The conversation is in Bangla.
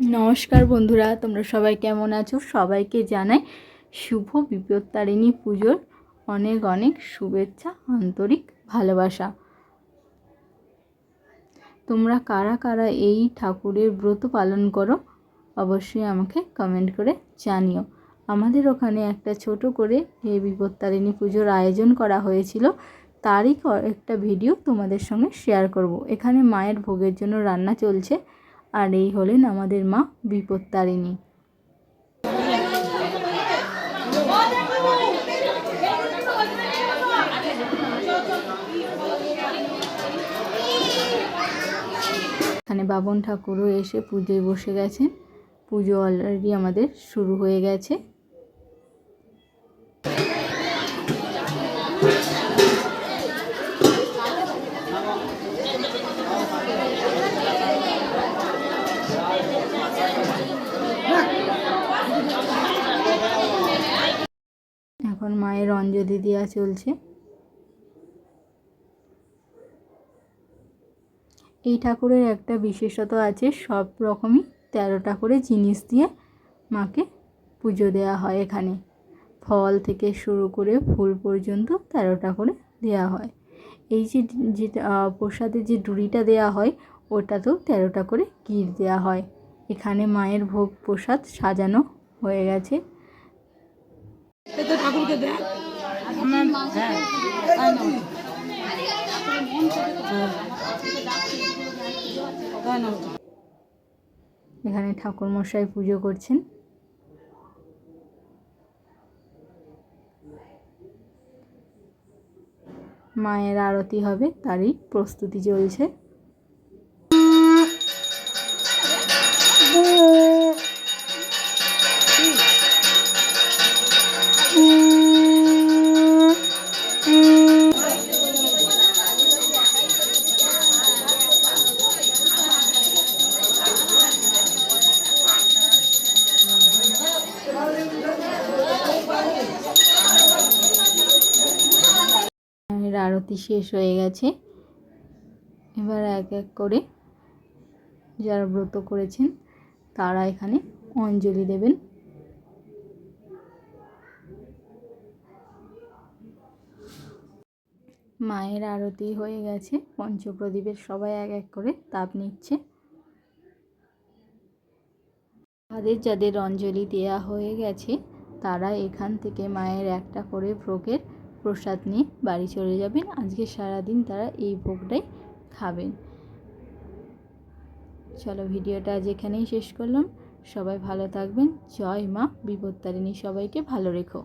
নমস্কার বন্ধুরা, তোমরা সবাই কেমন আছো? সবাইকে জানাই শুভ বিপত্তারিণী পুজোর অনেক অনেক শুভেচ্ছা, আন্তরিক ভালোবাসা। তোমরা কারা কারা এই ঠাকুরের ব্রত পালন করো, অবশ্যই আমাকে কমেন্ট করে জানিও। আমাদের ওখানে একটা ছোট করে এই বিপত্তারিণী পুজোর আয়োজন করা হয়েছিল। তারই একটা ভিডিও তোমাদের সঙ্গে শেয়ার করব। এখানে মায়ের ভোগের জন্য রান্না চলছে। আর এই হলেন আমাদের মা বিপত্তারিণী। এখানে বাবন ঠাকুরও এসে পুজোয় বসে গেছেন। পুজো অলরেডি আমাদের শুরু হয়ে গেছে। এখন মায়ের অঞ্জলি দেওয়া চলছে। এই ঠাকুরের একটা বিশেষত আছে সব রকমই তেরোটা করে জিনিস দিয়ে মাকে পুজো দেওয়া হয় এখানে। ফল থেকে শুরু করে ফুল পর্যন্ত তেরোটা করে দেওয়া হয়। এই যে যেটা আহ, প্রসাদের যে ডুরিটা দেওয়া হয় ওটাতেও তেরোটা করে গির দেওয়া হয়। এখানে মায়ের ভোগ প্রসাদ সাজানো হয়ে গেছে। ঠাকুরকে দেখ। এখানে ঠাকুর মশাই পুজো করছেন। মায়ের আরতি হবে তারই প্রস্তুতি চলছে। মায়ের আরতি শেষ হয়ে গেছে। এবার এক এক করে যারা ব্রত করেছেন, তারা এখানে অঞ্জলি দেবেন। মায়ের আরতি হয়ে গেছে, পঞ্চপ্রদীপের সবাই এক এক করে তাপ নিচ্ছে। তাদের যাদের অঞ্জলি দেয়া হয়ে গেছে, তারা এখান থেকে মায়ের একটা করে ভোগের প্রসাদ নিয়ে বাড়ি চলে যাবেন। আজকে সারাদিন তারা এই ভোগটাই খাবেন। চলো ভিডিওটা আজ এখানেই শেষ করলাম। সবাই ভালো থাকবেন। জয় মা বিপত্তারিণী সবাইকে ভালো রেখো।